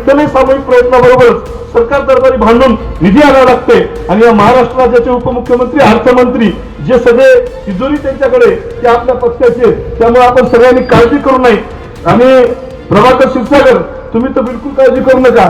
इतरही सामूहिक प्रयत्नाबरोबरच सरकार दरबारी भांडून निधी आणावा लागते. आणि या महाराष्ट्र राज्याचे उपमुख्यमंत्री अर्थमंत्री जे सगळे तिजोरी त्यांच्याकडे ते आपल्या पक्षाचे त्यामुळे आपण सगळ्यांनी काळजी करू नये. आणि प्रभाकर क्षीरसागर तुम्ही तर बिलकुल काळजी करू नका.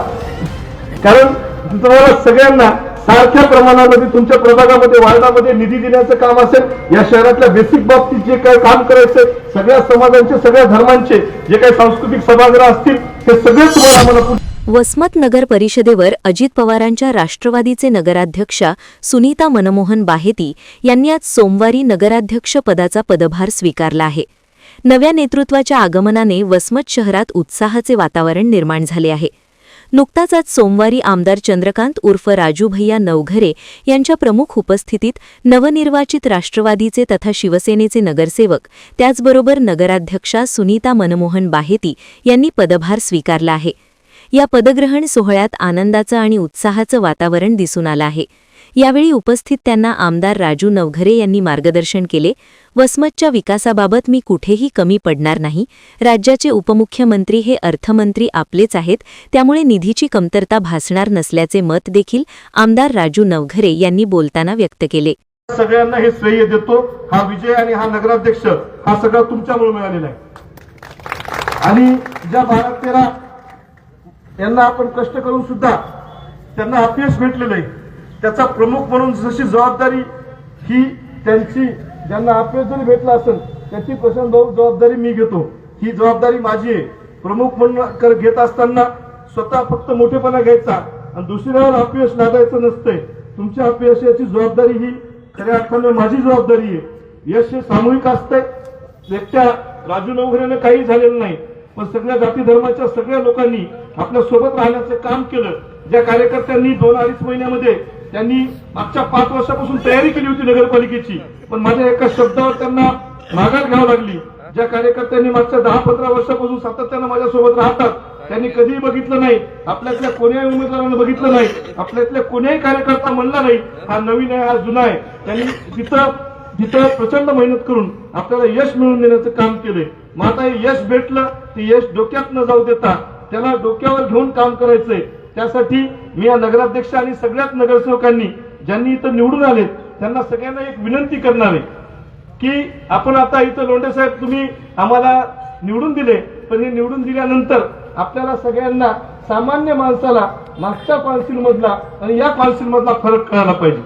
कारण तुम्हाला सगळ्यांना सारख्या प्रमाणामध्ये तुमच्या प्रभागामध्ये वार्डामध्ये निधी देण्याचं काम असेल या शहरातल्या बेसिक बाबतीत जे काही काम करायचं सगळ्या समाजांचे सगळ्या धर्मांचे जे काही सांस्कृतिक सभागृह असतील ते सगळे तुम्हाला आम्हाला वसमत नगर परिषदेवर अजित पवारांच्या राष्ट्रवादीचे नगराध्यक्षा सुनीता मनमोहन बाहेती यांनी आज सोमवारी नगराध्यक्ष पदाचा पदभार स्वीकारला आहे. नव्या नेतृत्वाच्या आगमनाने वसमत शहरात उत्साहाचे वातावरण निर्माण झाले आहे. नुकताच आज सोमवारी आमदार चंद्रकांत उर्फ राजू भैया नवघरे यांच्या प्रमुख उपस्थितीत नवनिर्वाचित राष्ट्रवादीचे तथा शिवसेनेचे नगरसेवक त्याचबरोबर नगराध्यक्षा सुनीता मनमोहन बाहेती यांनी पदभार स्वीकारला आहे. या पदग्रहण सोहळ्यात आनंदाचं आणि उत्साहाचं वातावरण दिसून आलं आहे. यावेळी उपस्थित त्यांना आमदार राजू नवघरे यांनी मार्गदर्शन केले. वसमतच्या विकासाबाबत मी कुठेही कमी पडणार नाही. राज्याचे उपमुख्यमंत्री हे अर्थमंत्री आपलेच आहेत. त्यामुळे निधीची कमतरता भासणार नसल्याचे मत देखील आमदार राजू नवघरे यांनी बोलताना व्यक्त केले. सगळ्यांना हे श्रेय देतो. हा विजय आणि हा नगराध्यक्ष हा सगळा तुमच्यामुळे मिळालेला आहे. आणि ज्या बारा तेरा यांना आपण कष्ट करून सुद्धा त्यांना अपयश भेटलेलं आहे. त्याचा प्रमुख म्हणून जशी जबाबदारी ही त्यांची ज्यांना अपयश जरी भेटला असेल त्याची प्रशांत भाऊ जबाबदारी मी घेतो. ही जबाबदारी माझी आहे. प्रमुख म्हणून कर- घेत असताना स्वतः फक्त मोठेपणा घ्यायचा आणि दुसऱ्यावर अपयश लादायचं नसतंय. तुमच्या अपयशाची जबाबदारी ही खऱ्या अर्थाने माझी जबाबदारी आहे. यश हे सामूहिक असतंय. एकट्या राजू नवघरेनं काही झालेलं नाही पण सगळ्या जाती धर्माच्या सगळ्या लोकांनी आपल्यासोबत राहण्याचं काम केलं. ज्या कार्यकर्त्यांनी दोन अडीच महिन्यामध्ये त्यांनी मागच्या पाच वर्षापासून तयारी केली होती नगरपालिकेची. पण माझ्या एका शब्दावर त्यांना माघार घ्यावी लागली. ज्या कार्यकर्त्यांनी मागच्या दहा पंधरा वर्षापासून सातत्यानं माझ्यासोबत राहतात त्यांनी कधीही बघितलं नाही. आपल्यातल्या कोण्याही उमेदवारानं बघितलं नाही. आपल्यातल्या कोण्याही कार्यकर्ता म्हणला नाही हा नवीन आहे हा जुना आहे. त्यांनी तिथं तिथं प्रचंड मेहनत करून आपल्याला यश मिळवून देण्याचं काम केलंय. मग आता हे यश भेटलं ते यश डोक्यात न जाऊ देता. त्याला डोक्यावर घेऊन काम करायचंय. त्यासाठी मी या नगराध्यक्ष आणि सगळ्याच नगरसेवकांनी ज्यांनी इथं निवडून आले त्यांना सगळ्यांना एक विनंती करणार आहे की आपण आता इथं लोंढे साहेब तुम्ही आम्हाला निवडून दिले पण हे निवडून दिल्यानंतर आपल्याला सगळ्यांना सामान्य माणसाला मागच्या काउन्सिल मधला आणि या काउन्सिल मधला फरक कळायला पाहिजे.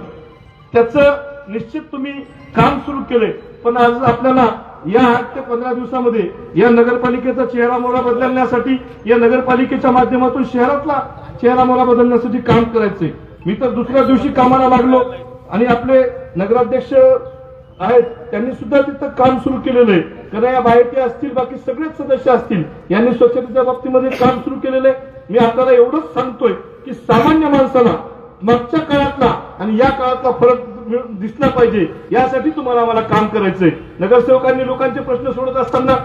त्याचं निश्चित तुम्ही काम सुरू केलंय पण आज आपल्याला या आठ ते पंधरा दिवसामध्ये या नगरपालिकेचा चेहरा मोहरा बदलण्यासाठी या नगरपालिकेच्या माध्यमातून शहरातला चेहरा मोहरा बदलण्यासाठी काम करायचे. मी तर दुसऱ्या दिवशी कामाला लागलो आणि आपले नगराध्यक्ष आहेत त्यांनी सुद्धा तिथं काम सुरू केलेलं आहे. कारण या बाहेरचे असतील बाकी सगळेच सदस्य असतील यांनी स्वच्छतेच्या बाबतीमध्ये काम सुरू केलेलं आहे. मी आपल्याला एवढंच सांगतोय की सामान्य माणसाला मागच्या काळातला आणि या काळातला फरक दिसला पाहिजे. यासाठी तुम्हाला आम्हाला काम करायचंय. नगरसेवकांनी लोकांचे प्रश्न सोडत असताना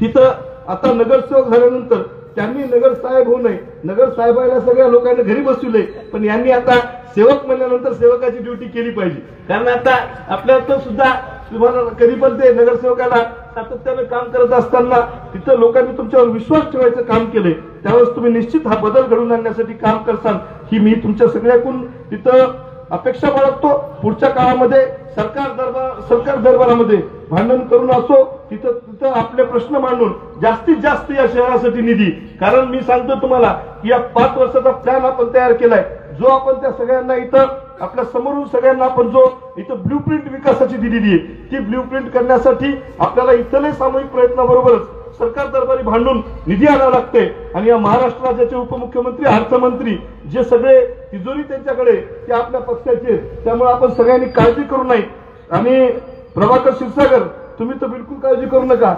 तिथं आता नगरसेवक झाल्यानंतर त्यांनी नगर साहेब होऊ नये. नगर साहेबाला सगळ्या लोकांना घरी बसविले पण यांनी आता सेवक म्हणल्यानंतर सेवकाची ड्युटी केली पाहिजे. कारण आता आपल्या तर सुद्धा तुम्हाला कधी पण ते नगरसेवकाला सातत्यानं काम करत असताना तिथं लोकांनी तुमच्यावर विश्वास ठेवायचं काम केलंय. त्यावेळेस तुम्ही निश्चित हा बदल घडवून आणण्यासाठी काम करसाल ही मी तुमच्या सगळ्याकडून तिथं अपेक्षा बाळगतो. पुढच्या काळामध्ये सरकार दरबार सरकार दरबारामध्ये भांडण करून असो तिथं तिथं आपले प्रश्न मांडून जास्तीत जास्त या शहरासाठी निधी. कारण मी सांगतो तुम्हाला की या पाच वर्षाचा प्लॅन आपण तयार केलाय. जो आपण त्या सगळ्यांना इथं आपल्या समोरून सगळ्यांना आपण जो इथं ब्ल्यू प्रिंट विकासाची दिलेली आहे ती ब्ल्यू प्रिंट करण्यासाठी आपल्याला इथले सामूहिक प्रयत्नाबरोबरच सरकार दरबारी भांडून निधी आणावा लागते. आणि या महाराष्ट्र राज्याचे उपमुख्यमंत्री अर्थमंत्री जे सगळे तिजोरी त्यांच्याकडे ते आपल्या पक्षाचे त्यामुळे आपण सगळ्यांनी काळजी करू नये. आणि प्रभाकर क्षीरसागर तुम्ही तर बिलकुल काळजी करू नका.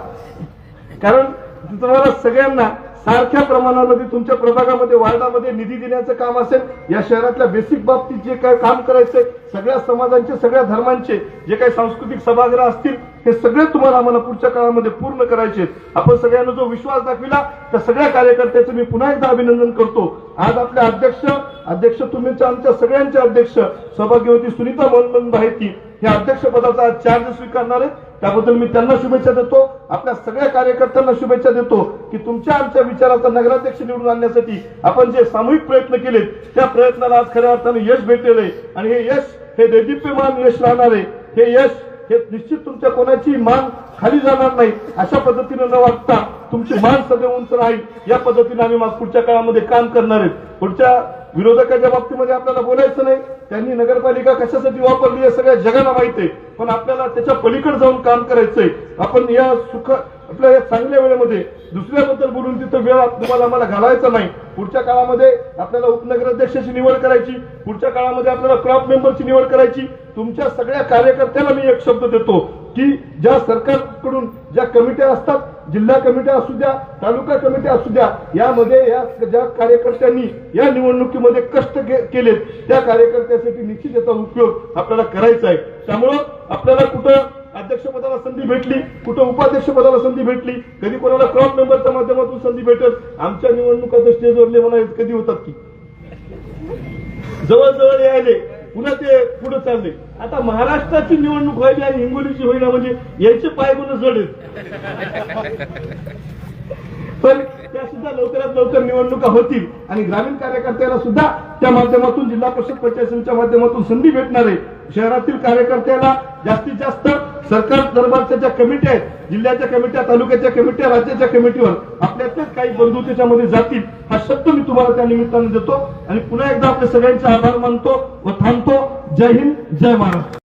कारण तुम्हाला सगळ्यांना सारख्या प्रमाणामध्ये तुमच्या प्रभागामध्ये वार्डामध्ये निधी देण्याचं काम असेल या शहरातल्या बेसिक बाबतीत जे काय काम करायचंय सगळ्या समाजांचे सगळ्या धर्मांचे जे काही सांस्कृतिक सभागृह असतील हे सगळे तुम्हाला आम्हाला पुढच्या काळामध्ये पूर्ण करायचे आपण सगळ्यांना जो विश्वास दाखविला त्या सगळ्या कार्यकर्त्याचं मी पुन्हा एकदा अभिनंदन करतो. आज आपले अध्यक्ष अध्यक्ष तुम्हीच्या आमच्या सगळ्यांचे अध्यक्ष सौभाग्यवती सुनीता मनमोहन बाहेती हे अध्यक्षपदाचा आज चार्ज स्वीकारणार आहेत. त्याबद्दल मी त्यांना शुभेच्छा देतो. आपल्या सगळ्या कार्यकर्त्यांना शुभेच्छा देतो की तुमच्या आमच्या विचाराचा नगराध्यक्ष निवडून आणण्यासाठी आपण जे सामूहिक प्रयत्न केलेत त्या प्रयत्नाला आज खऱ्या अर्थाने यश भेटलेलं आहे. आणि हे यश हे दैदिप्यमान यश राहणार आहे. हे यश हे निश्चित तुमच्या कोणाची मान खाली जाणार नाही. अशा पद्धतीने न वागता तुमची मान सदैव उंच राहील. या पद्धतीने आम्ही पुढच्या काळामध्ये काम करणार आहेत. पुढच्या विरोधकाच्या बाबतीमध्ये आपल्याला बोलायचं नाही. त्यांनी नगरपालिका कशासाठी वापरली हे सगळ्या जगाला माहिती आहे. पण आपल्याला त्याच्या पलीकडे जाऊन काम करायचंय. आपण या सुख आपल्या या चांगल्या वेळेमध्ये दुसऱ्याबद्दल बोलून तिथं वेळ तुम्हाला आम्हाला घालायचा नाही. पुढच्या काळामध्ये आपल्याला उपनगराध्यक्षाची निवड करायची. पुढच्या काळामध्ये आपल्याला क्रॉप मेंबरची निवड करायची. तुमच्या सगळ्या कार्यकर्त्याला मी एक शब्द देतो की ज्या सरकारकडून ज्या कमिट्या असतात जिल्हा कमिट्या असू द्या तालुका कमिट्या असू द्या यामध्ये या ज्या कार्यकर्त्यांनी या निवडणुकीमध्ये कष्ट केलेत त्या कार्यकर्त्यासाठी निश्चित याचा उपयोग आपल्याला करायचा आहे. त्यामुळं आपल्याला कुठं अध्यक्षपदाला संधी भेटली कुठं उपाध्यक्षपदाला संधी भेटली कधी कोणाला क्रॉप मेंबरच्या माध्यमातून संधी भेटत आमच्या निवडणुका स्टेजवरले म्हणा कधी होतात की? जवळजवळ यायले. पुन्हा ते पुढे चालले. आता महाराष्ट्राची निवडणूक व्हायची आणि हिंगोलीची होईना म्हणजे यांचे पाय गुण जडेल. पण त्या सुद्धा लवकरात लवकर निवडणुका होतील आणि ग्रामीण कार्यकर्त्याला सुद्धा त्या माध्यमातून जिल्हा परिषद पंचायत समितीच्या माध्यमातून संधी भेटणार आहे. शहरातील कार्यकर्त्याला जास्तीत जास्त सरकार दरबारच्या ज्या कमिट्या आहेत. जिल्ह्याच्या कमिट्या तालुक्याच्या कमिट्या राज्याच्या कमिटीवर आपल्यातलेच काही बंधू त्याच्यामध्ये जातील हा शब्द मी तुम्हाला त्या निमित्ताने देतो. आणि पुन्हा एकदा आपल्या सगळ्यांचे आभार मानतो व थांबतो. जय हिंद जय महाराष्ट्र.